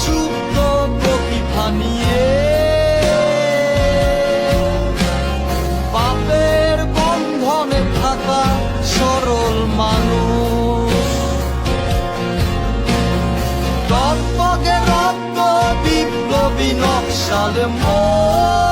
সুপ্ত প্রতিভা নিয়ে পাপের বন্ধনে থাকা সরল মানুষ। টকটকে রক্ত বিপ্লবী নকশাল মন।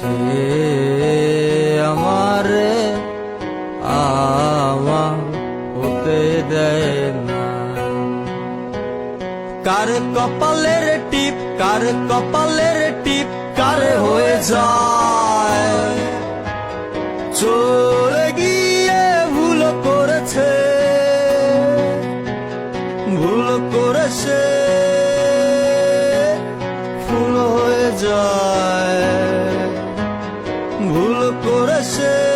সে আমারে আমার হতে দেয় না। কার কপালের টিপ, কার কপালের টিপ, কার হয়ে যায়? চলে গিয়ে ভুল করেছে ভুল করেছে ফুল হয়ে যায়। ভুল করেছে।